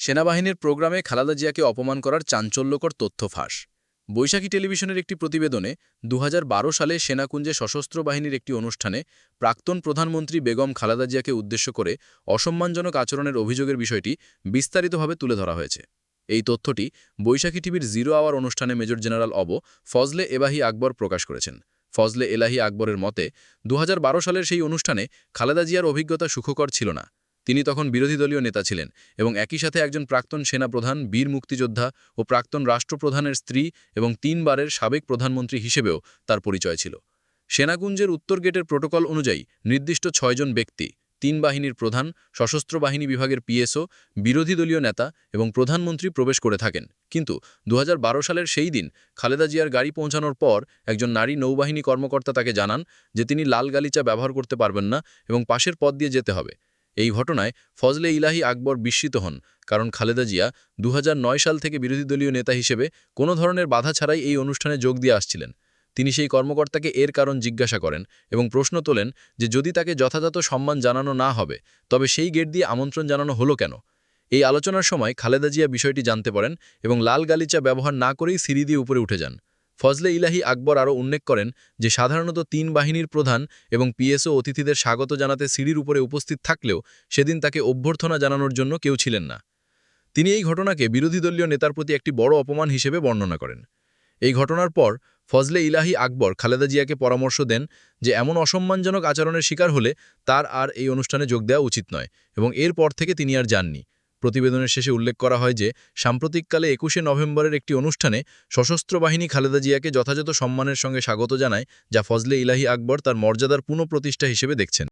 সেনাবাহিনীর প্রোগ্রামে খালাদা জিয়াকে অপমান করার চাঞ্চল্যকর তথ্য ফাঁস। বৈশাখী টেলিভিশনের একটি প্রতিবেদনে দু হাজার বারো সালে সেনাকুঞ্জে সশস্ত্র বাহিনীর একটি অনুষ্ঠানে প্রাক্তন প্রধানমন্ত্রী বেগম খালাদা জিয়াকে উদ্দেশ্য করে অসম্মানজনক আচরণের অভিযোগের বিষয়টি বিস্তারিতভাবে তুলে ধরা হয়েছে। এই তথ্যটি বৈশাখী টিভির জিরো আওয়ার অনুষ্ঠানে মেজর জেনারেল অব ফজলে এবাহি আকবর প্রকাশ করেছেন। ফজলে এলাহি আকবরের মতে, দুহাজার বারো সালের সেই অনুষ্ঠানে খালেদা জিয়ার অভিজ্ঞতা সুখকর ছিল না। তিনি তখন বিরোধী দলীয় নেতা ছিলেন এবং একই সাথে একজন প্রাক্তন সেনাপ্রধান, বীর মুক্তিযোদ্ধা ও প্রাক্তন রাষ্ট্রপ্রধানের স্ত্রী এবং তিনবারের সাবেক প্রধানমন্ত্রী হিসেবেও তার পরিচয় ছিল। সেনাকুঞ্জের উত্তর গেটের প্রোটোকল অনুযায়ী নির্দিষ্ট ছয়জন ব্যক্তি, তিন বাহিনীর প্রধান, সশস্ত্র বাহিনী বিভাগের পিএসও, বিরোধী দলীয় নেতা এবং প্রধানমন্ত্রী প্রবেশ করে থাকেন। কিন্তু দু হাজার বারো সালের সেই দিন খালেদা জিয়ার গাড়ি পৌঁছানোর পর একজন নারী নৌবাহিনী কর্মকর্তা তাকে জানান যে তিনি লাল গালিচা ব্যবহার করতে পারবেন না এবং পাশের পথ দিয়ে যেতে হবে। এই ঘটনায় ফজলে ইলাহি আকবর বিস্মিত হন, কারণ খালেদা জিয়া দু হাজার নয় সাল থেকে বিরোধী দলীয় নেতা হিসেবে কোনো ধরনের বাধা ছাড়াই এই অনুষ্ঠানে যোগ দিয়ে আসছিলেন। তিনি সেই কর্মকর্তাকে এর কারণ জিজ্ঞাসা করেন এবং প্রশ্ন তোলেন যে যদি তাকে যথাযথ সম্মান জানানো না হবে, তবে সেই গেট দিয়ে আমন্ত্রণ জানানো হলো কেন? এই আলোচনার সময় খালেদা জিয়া বিষয়টি জানতে পারেন এবং লাল গালিচা ব্যবহার না করেই সিঁড়ি দিয়ে উপরে উঠে যান। ফজলে ইলাহি আকবর আরও উল্লেখ করেন যে, সাধারণত তিন বাহিনীর প্রধান এবং পিএসও অতিথিদের স্বাগত জানাতে সিঁড়ির উপরে উপস্থিত থাকলেও সেদিন তাকে অভ্যর্থনা জানানোর জন্য কেউ ছিলেন না। তিনি এই ঘটনাকে বিরোধী দলীয় নেতার প্রতি একটি বড় অপমান হিসেবে বর্ণনা করেন। এই ঘটনার পর ফজলে ইলাহি আকবর খালেদা জিয়াকে পরামর্শ দেন যে, এমন অসম্মানজনক আচরণের শিকার হলে তার আর এই অনুষ্ঠানে যোগ দেওয়া উচিত নয় এবং এরপর থেকে তিনি আর যাননি। প্রতিবেদনের শেষে উল্লেখ করা হয় যে, সাম্প্রতিককালে একুশে নভেম্বরের একটি অনুষ্ঠানে সশস্ত্র বাহিনী খালেদা জিয়াকে যথাযথ সম্মানের সঙ্গে স্বাগত জানায়, যা ফজলে ইলাহি আকবর তার মর্যাদার পুনঃপ্রতিষ্ঠা হিসেবে দেখছেন।